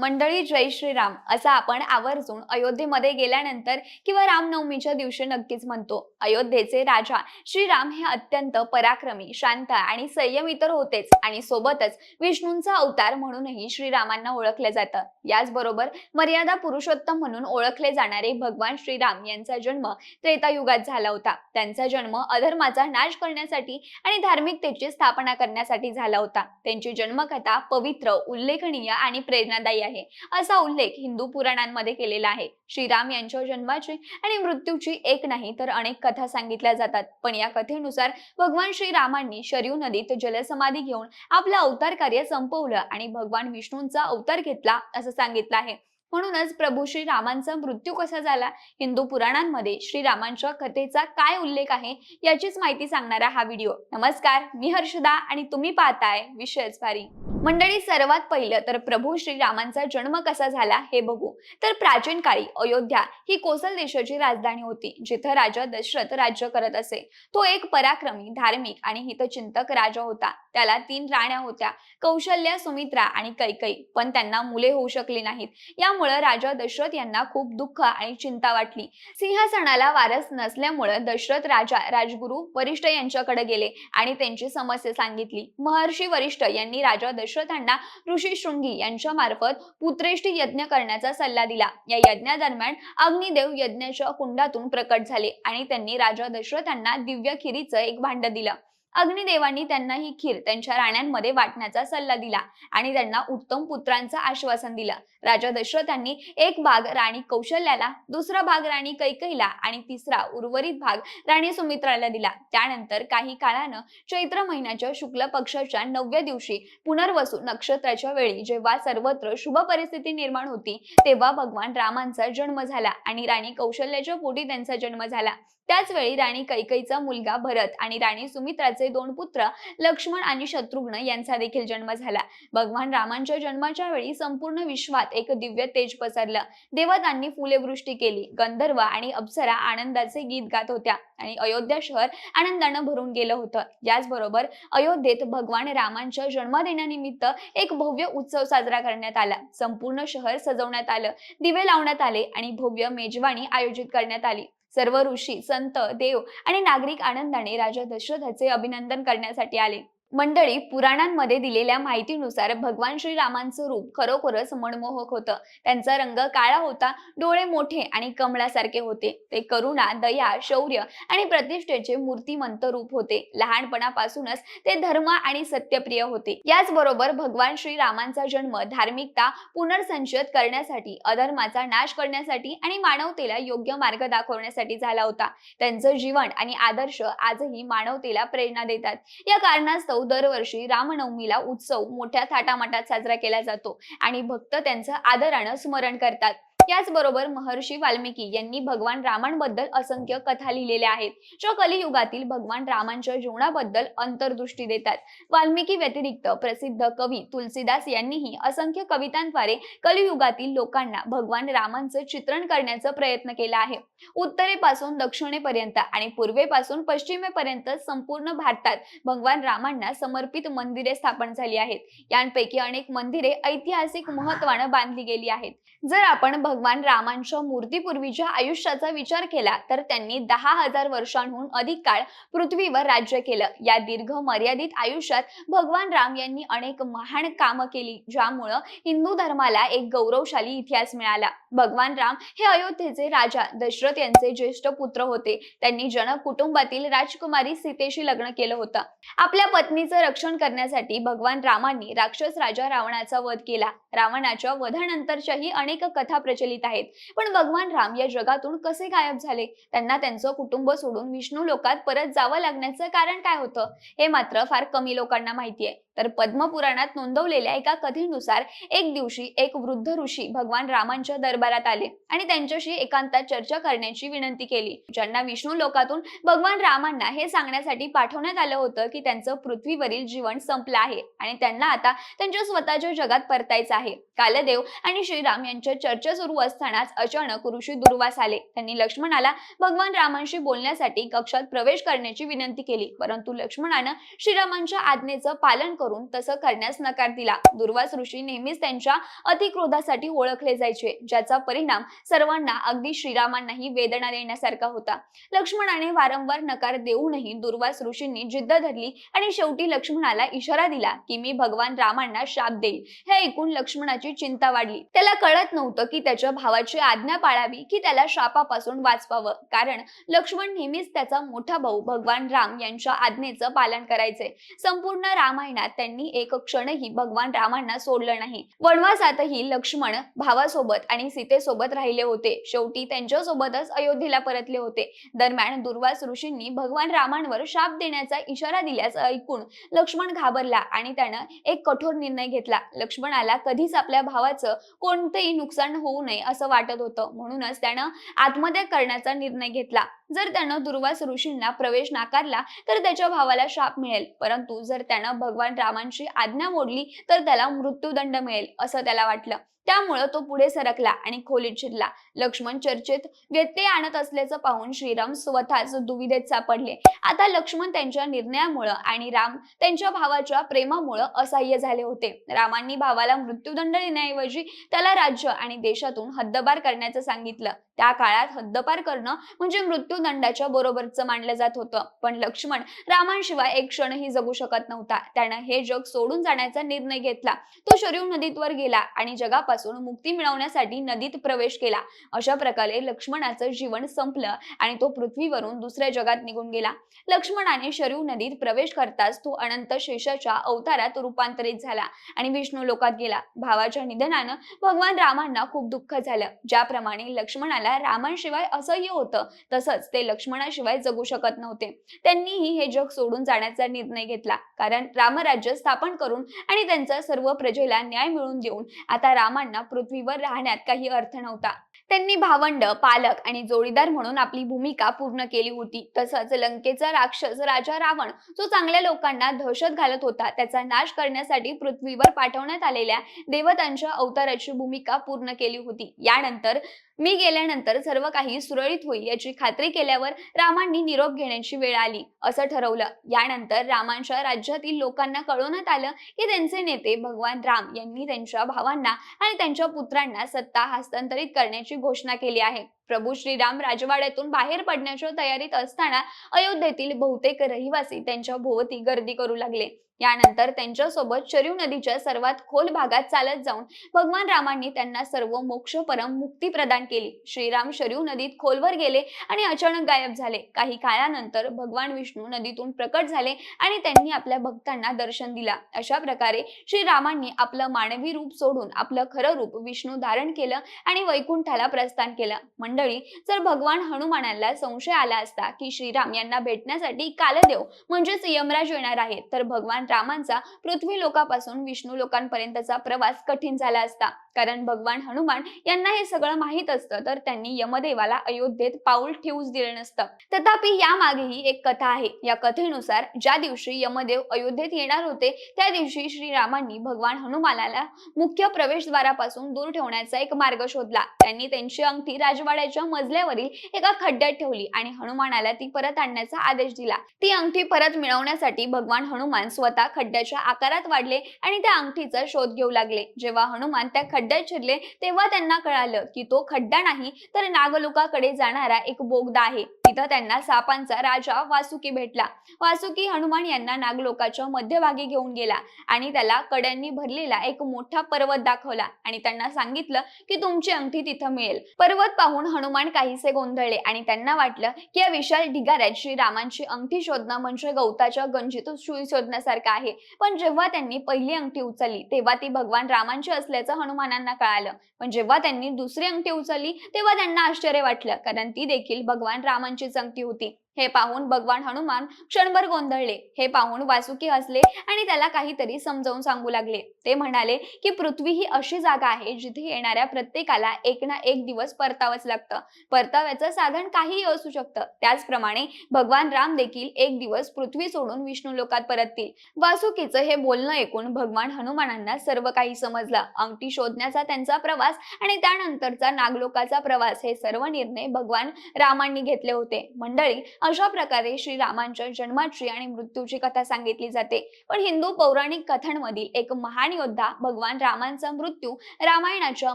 मंडळी जय श्रीराम. असा आपण आवर्जून अयोध्येमध्ये गेल्यानंतर किंवा रामनवमीच्या दिवशी नक्कीच म्हणतो. अयोध्येचे राजा श्रीराम हे अत्यंत पराक्रमी शांत आणि संयमी तर होतेच आणि सोबतच विष्णूंचा अवतार म्हणूनही श्रीरामांना ओळखलं जातं. याचबरोबर मर्यादा पुरुषोत्तम म्हणून ओळखले जाणारे भगवान श्रीराम यांचा जन्म त्रेतायुगात झाला होता. त्यांचा जन्म अधर्माचा नाश करण्यासाठी आणि धार्मिकतेची स्थापना करण्यासाठी झाला होता. त्यांची जन्मकथा पवित्र उल्लेखनीय आणि प्रेरणादायी आहे असा उल्लेख हिंदू पुराणांमध्ये केलेला आहे. श्रीराम यांच्या जन्माची आणि मृत्यूची एक नाही तर अनेक कथा सांगितल्या जातात. पण या कथेनुसार भगवान श्रीरामांनी शरीव नदीत जलसमाधी घेऊन आपलं अवतार कार्य संपवलं आणि भगवान विष्णूंचा अवतार घेतला असं सांगितलं आहे. म्हणूनच प्रभू श्रीरामांचा मृत्यू कसा झाला? हिंदू पुराणांमध्ये श्रीरामांच्या कथेचा काय उल्लेख आहे? याचीच माहिती सांगणारा हा व्हिडिओ. नमस्कार मी हर्षदा आणि तुम्ही पाहताय विषयच भारी मंडळी सर्वात पहिलं तर प्रभू श्रीरामांचा जन्म कसा झाला हे बघू. तर प्राचीन काळी अयोध्या ही कोसल देशाची राजधानी होती जिथं राजा दशरथ राज्य करत असे. तो एक पराक्रमी धार्मिक आणि हितचिंतक राजा होता. त्याला तीन राण्या होत्या कौशल्या सुमित्रा आणि कैकई. पण त्यांना मुले होऊ शकली नाहीत. यामुळे राजा दशरथ यांना खूप दुःख आणि चिंता वाटली. सिंहासनाला वारस नसल्यामुळे दशरथ राजा राजगुरु वरिष्ठ यांच्याकडे गेले आणि त्यांची समस्या सांगितली. महर्षी वरिष्ठ यांनी राजा दशरथांना ऋषी शृंगी यांच्या मार्फत पुत्रेष्ठी यज्ञ करण्याचा सल्ला दिला. या यज्ञादरम्यान अग्निदेव यज्ञाच्या कुंडातून प्रकट झाले आणि त्यांनी राजा दशरथांना दिव्य खिरीचं एक भांड दिलं. अग्निदेवांनी त्यांना ही खीर त्यांच्या राण्यांमध्ये वाटण्याचा सल्ला दिला आणि त्यांना उत्तम पुत्रांचं आश्वासन दिलं. राजा दशरथांनी एक भाग राणी कौशल्याला दुसरा भाग राणी कैकईला आणि तिसरा उर्वरित भाग राणी सुमित्राला दिला. त्यानंतर काही काळानं चैत्र महिन्याच्या शुक्ल पक्षाच्या नवव्या दिवशी पुनर्वसू नक्षत्राच्या वेळी जेव्हा सर्वत्र शुभ परिस्थिती निर्माण होती तेव्हा भगवान रामांचा जन्म झाला आणि राणी कौशल्याच्या पोटी त्यांचा जन्म झाला. त्याच वेळी राणी कैकईचा मुलगा भरत आणि राणी सुमित्राचा दोन पुत्र लक्ष्मण आणि शत्रुघ्न यांचा देखील जन्म झाला. भगवान रामांच्या जन्माच्या वेळी संपूर्ण विश्वात एक दिव्य तेज पसरलं. देवतांनी फुलेवृष्टी केली. गंधर्व आणि अप्सरा आनंदाचे गीत गात होत्या आणि अयोध्या शहर आनंदानं भरून गेलं होतं. याचबरोबर अयोध्येत भगवान रामांच्या जन्मदिनानिमित्त एक भव्य उत्सव साजरा करण्यात आला. संपूर्ण शहर सजवण्यात आलं. दिवे लावण्यात आले आणि भव्य मेजवानी आयोजित करण्यात आली. सर्व ऋषी संत देव आणि नागरिक आनंदाने राजा दशरथाचे अभिनंदन करण्यासाठी आले. मंडळी पुराणांमध्ये दिलेल्या माहितीनुसार भगवान श्रीरामांचं रूप खरोखरच मनमोहक होतं. त्यांचा रंग काळा होता डोळे मोठे आणि कमळासारखे होते. ते करुणा दया शौर्य आणि प्रतिष्ठेचे मूर्तिमंत रूप होते. लहानपणापासूनच ते धर्म आणि सत्यप्रिय होते. याचबरोबर भगवान श्रीरामांचा जन्म धार्मिकता पुनर्संचयित करण्यासाठी अधर्माचा नाश करण्यासाठी आणि मानवतेला योग्य मार्ग दाखवण्यासाठी झाला होता. त्यांचं जीवन आणि आदर्श आजही मानवतेला प्रेरणा देतात. या कारणास्तव दरवर्षी रामनवमीला उत्सव मोठ्या थाटामाटात साजरा केला जातो. आणि भक्त त्यांचं आदरानं स्मरण करतात. याचबरोबर महर्षी वाल्मिकी यांनी भगवान रामांबद्दल असंख्य कथा लिहिलेल्या आहेत. ज्या कलियुगातील भगवान रामांच्या जीवनाबद्दल अंतर्दृष्टी देतात. वाल्मिकी व्यतिरिक्त प्रसिद्ध कवी तुलसीदास यांनीही असंख्य कवितांद्वारे कलियुगातील लोकांना भगवान रामांचं चित्रण करण्याचा प्रयत्न केला आहे. उत्तरेपासून दक्षिणेपर्यंत आणि पूर्वेपासून पश्चिमेपर्यंत संपूर्ण भारतात भगवान रामांना समर्पित मंदिरे स्थापन झाली आहेत. यांपैकी अनेक मंदिरे ऐतिहासिक महत्वानं बांधली गेली आहेत. जर आपण भगवान भगवान रामांच्या मूर्तीपूर्वीच्या आयुष्याचा विचार केला तर त्यांनी दहा हजार वर्षांहून अधिक काळ पृथ्वीवर राज्य केलं. या दीर्घ मर्यादित आयुष्यात भगवान राम यांनी अनेक महान कामं केली ज्यामुळं हिंदू धर्माला एक गौरवशाली इतिहास मिळाला. भगवान राम हे अयोध्येचे राजा दशरथ यांचे ज्येष्ठ पुत्र होते. त्यांनी जनक कुटुंबातील राजकुमारी सीतेशी लग्न केलं होतं. आपल्या पत्नीचं रक्षण करण्यासाठी भगवान रामांनी राक्षस राजा रावणाचा वध केला. रावणाच्या वधानंतरच्याही अनेक कथा प्रचलित आहेत. पण भगवान राम या जगातून कसे गायब झाले? त्यांना त्यांचं कुटुंब सोडून विष्णू लोकात परत जावं लागण्याचं कारण काय होतं? हे मात्र फार कमी लोकांना माहिती आहे. तर पद्मपुराणात नोंदवलेल्या एका कथेनुसार एक दिवशी एक वृद्ध ऋषी भगवान रामांच्या दरबारात आले आणि त्यांच्याशी एकांतात चर्चा करण्याची विनंती केली. ज्यांना विष्णू लोकातून भगवान रामांना हे सांगण्यासाठी पाठवण्यात आलं होतं की त्यांचं पृथ्वीवरील जीवन संपलं आहे आणि त्यांना आता त्यांच्या स्वतःच्या जगात परतायचं आहे. कालदेव आणि श्रीराम यांच्या चर्चा सुरू असतानाच अचानक ऋषी दुर्वास आले. त्यांनी लक्ष्मणाला भगवान रामांशी बोलण्यासाठी कक्षात प्रवेश करण्याची विनंती केली. परंतु लक्ष्मणानं श्रीरामांच्या आज्ञेचं पालन करून तसं करण्यास नकार दिला. दुर्वास ऋषी नेहमीच त्यांच्या अतिक्रोधासाठी ओळखले जायचे ज्याचा परिणाम सर्वांना अगदी श्रीरामांनाही वेदना देण्यासारखा होता. लक्ष्मणाने वारंवार नकार देऊनही दुर्वास ऋषींनी जिद्द धरली आणि शेवटी लक्ष्मणाला इशारा दिला की मी भगवान रामांना शाप देईल. हे ऐकून लक्ष्मणाची चिंता वाढली. त्याला कळत नव्हतं की त्याच्या भावाची आज्ञा पाळावी की त्याला शापापासून वाचवावं. कारण लक्ष्मण नेहमीच त्याचा मोठा भाऊ भगवान राम यांच्या आज्ञेचं पालन करायचे. संपूर्ण रामायणात त्यांनी एक क्षणही भगवान रामांना सोडलं नाही. वनवासातही लक्ष्मण भावासोबत आणि सीतेसोबत राहिले होते. शेवटी त्यांच्यासोबतच अयोध्येला परतले होते. दरम्यान दुर्वास ऋषींनी भगवान रामांवर शाप देण्याचा इशारा दिल्याचं ऐकून लक्ष्मण घाबरला आणि त्यानं एक कठोर निर्णय घेतला. लक्ष्मणाला कधीच आपल्या भावाचं कोणतंही नुकसान होऊ नये असं वाटत होतं. म्हणूनच त्यानं आत्महत्या करण्याचा निर्णय घेतला. जर त्यानं दुर्वास ऋषींना प्रवेश नाकारला तर त्याच्या भावाला शाप मिळेल. परंतु जर त्यानं भगवान रामांची आज्ञा मोडली तर त्याला मृत्यूदंड मिळेल असं त्याला वाटलं. त्यामुळं तो पुढे सरकला आणि खोलीत शिरला. लक्ष्मण चर्चेत व्यत्यय आणत असल्याचं पाहून श्रीराम स्वतःच दुविधेत सापडले. आता लक्ष्मण त्यांच्या निर्णयामुळं आणि राम त्यांच्या भावाच्या प्रेमामुळं असह्य झाले होते. रामांनी भावाला मृत्यूदंड देण्याऐवजी त्याला राज्य आणि देशातून हद्दपार करण्याचं सांगितलं. त्या काळात हद्दपार करणं म्हणजे मृत्यूदंडाच्या बरोबरचं मानलं जात होतं. पण लक्ष्मण रामांशिवाय एक क्षणही जगू शकत नव्हता. त्यानं हे जग सोडून जाण्याचा निर्णय घेतला. तो शरीर नदीतवर गेला आणि जगापासून मुक्ती मिळवण्यासाठी नदीत प्रवेश केला. अशा प्रकारे लक्ष्मणाचं जीवन संपलं आणि तो पृथ्वीवरून दुसऱ्या जगात निघून गेला. लक्ष्मणाने शरीर नदीत प्रवेश करताच तो अनंत शेषाच्या अवतारात रूपांतरित झाला आणि विष्णू लोकात गेला. भावाच्या निधनानं भगवान रामांना खूप दुःख झालं. ज्याप्रमाणे लक्ष्मणाला रामांशिवाय असह्य होतं तसंच ते लक्ष्मणाशिवाय जगू शकत नव्हते. त्यांनीही हे जग सोडून जाण्याचा निर्णय घेतला. कारण रामराज्य स्थापन करून आणि त्यांचा सर्व प्रजेला न्याय मिळवून देऊन आता रामा मानवांना पृथ्वीवर राहण्यात काही अर्थ नव्हता. त्यांनी भावंड पालक आणि जोडीदार म्हणून आपली भूमिका पूर्ण केली होती. तसंच लंकेचा राक्षस राजा रावण जो चांगल्या लोकांना दहशत घालत होता त्याचा नाश करण्यासाठी पृथ्वीवर पाठवण्यात आलेल्या देवतांच्या अवताराची भूमिका पूर्ण केली होती. यानंतर मी गेल्यानंतर सर्व काही सुरळीत होईल याची खात्री केल्यावर रामांनी निरोप घेण्याची वेळ आली असं ठरवलं. यानंतर रामांच्या राज्यातील लोकांना कळवण्यात आलं की त्यांचे नेते भगवान राम यांनी त्यांच्या भावांना आणि त्यांच्या पुत्रांना सत्ता हस्तांतरित करण्याची घोषणा केली आहे. प्रभू श्रीराम राजवाड्यातून बाहेर पडण्याच्या तयारीत असताना अयोध्येतील बहुतेक रहिवासी त्यांच्या भोवती गर्दी करू लागले. यानंतर त्यांच्यासोबत शरीव नदीच्या सर्वात खोल भागात चालत जाऊन भगवान रामांनी त्यांना सर्व मोक्ष परम मुक्ती प्रदान केली. श्रीराम शरीव नदीत खोलवर गेले आणि अचानक गायब झाले. काही काळानंतर भगवान विष्णू नदीतून प्रकट झाले आणि त्यांनी आपल्या भक्तांना दर्शन दिला. अशा प्रकारे श्रीरामांनी आपलं मानवी रूप सोडून आपलं खरं रूप विष्णू धारण केलं आणि वैकुंठाला प्रस्थान केलं. मंडळ जर भगवान हनुमानाला संशय आला असता की श्रीराम यांना भेटण्यासाठी कालदेव म्हणजेच यमराज येणार आहेत तर भगवान रामांचा पृथ्वी लोकापासून विष्णू लोकांपर्यंतचा प्रवास कठीण झाला असता. कारण भगवान हनुमान यांना हे सगळं माहीत असतं तर त्यांनी यमदेवाला अयोध्येत पाऊल ठेवूच दिलं नसतं. तथापि यामागेही एक कथा आहे. या कथेनुसार ज्या दिवशी यमदेव अयोध्येत येणार होते त्या दिवशी श्रीरामांनी भगवान हनुमानाला मुख्य प्रवेशद्वारापासून दूर ठेवण्याचा एक मार्ग शोधला. त्यांनी त्यांची अंगठी राजवाड्याच्या मजल्यावरील एका खड्ड्यात ठेवली आणि हनुमानाला ती परत आणण्याचा आदेश दिला. ती अंगठी परत मिळवण्यासाठी भगवान हनुमान स्वतः खड्ड्याच्या आकारात वाढले आणि त्या अंगठीचा शोध घेऊ लागले. जेव्हा हनुमान त्या खड्ड्यात शिरले तेव्हा त्यांना कळालं की तो खड्डा नाही तर नागलोकाकडे जाणारा एक बोगदा आहे. तिथं त्यांना सापांचा राजा वासुकी भेटला. वासुकी हनुमान यांना नागलोकाच्या मध्यभागी घेऊन गेला आणि त्याला कड्यांनी भरलेला एक मोठा पर्वत दाखवला आणि त्यांना सांगितलं की तुमची अंगठी तिथं मिळेल. पर्वत पाहून हनुमान काहीसे गोंधळले आणि त्यांना वाटलं की या विशाल ढिगाऱ्यात श्रीरामांची अंगठी शोधणं म्हणजे गवताच्या गंजीत सुई शोधण्यासारखं आहे. पण जेव्हा त्यांनी पहिली अंगठी उचलली तेव्हा ती भगवान रामांची असल्याचं हनुमानांना कळालं. पण जेव्हा त्यांनी दुसरी अंगठी उचलली तेव्हा त्यांना आश्चर्य वाटलं कारण ती देखील भगवान रामांची रामांचीच जंगती होती. हे पाहून भगवान हनुमान क्षणभर गोंधळले. हे पाहून वासुकी हसले आणि त्याला काहीतरी समजावून सांगू लागले. ते म्हणाले की पृथ्वी ही अशी जागा आहे जिथे येणाऱ्या प्रत्येकाला एक ना एक दिवस परतावंच लागतं. परताव्याचं साधन काहीही असू शकतं. त्याचप्रमाणे भगवान राम देखील एक दिवस पृथ्वी सोडून विष्णू लोकात परततील. वासुकीचं हे बोलणं ऐकून भगवान हनुमानांना सर्व काही समजलं. अंगठी शोधण्याचा त्यांचा प्रवास आणि त्यानंतरचा नागलोकाचा प्रवास हे सर्व निर्णय भगवान रामांनी घेतले होते. मंडळी अशा प्रकारे श्रीरामांच्या जन्माची आणि मृत्यूची कथा सांगितली जाते. पण हिंदू पौराणिक कथांमधील एक महान योद्धा भगवान रामांचा मृत्यू रामायणाच्या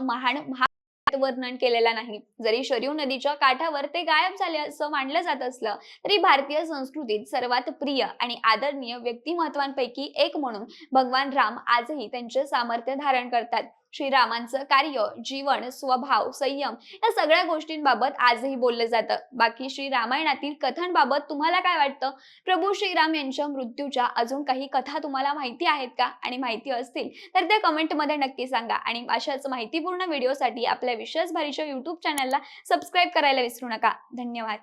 महान महा वर्णन केलेला नाही. जरी शरीव नदीच्या काठावर ते गायब झाले असं मानलं जात असलं तरी भारतीय संस्कृतीत सर्वात प्रिय आणि आदरणीय व्यक्तिमत्वांपैकी एक म्हणून भगवान राम आजही त्यांचे सामर्थ्य धारण करतात. श्रीरामांचं कार्य जीवन स्वभाव संयम या सगळ्या गोष्टींबाबत आजही बोललं जातं. बाकी श्री रामायणातील कथांबाबत तुम्हाला काय वाटतं? प्रभू श्रीराम यांच्या मृत्यूच्या अजून काही कथा तुम्हाला माहिती आहेत का? आणि माहिती असतील तर त्या कमेंटमध्ये नक्की सांगा. आणि अशाच माहितीपूर्ण व्हिडिओसाठी आपल्या विशेष भारीच्या युट्यूब चॅनलला सबस्क्राईब करायला विसरू नका. धन्यवाद.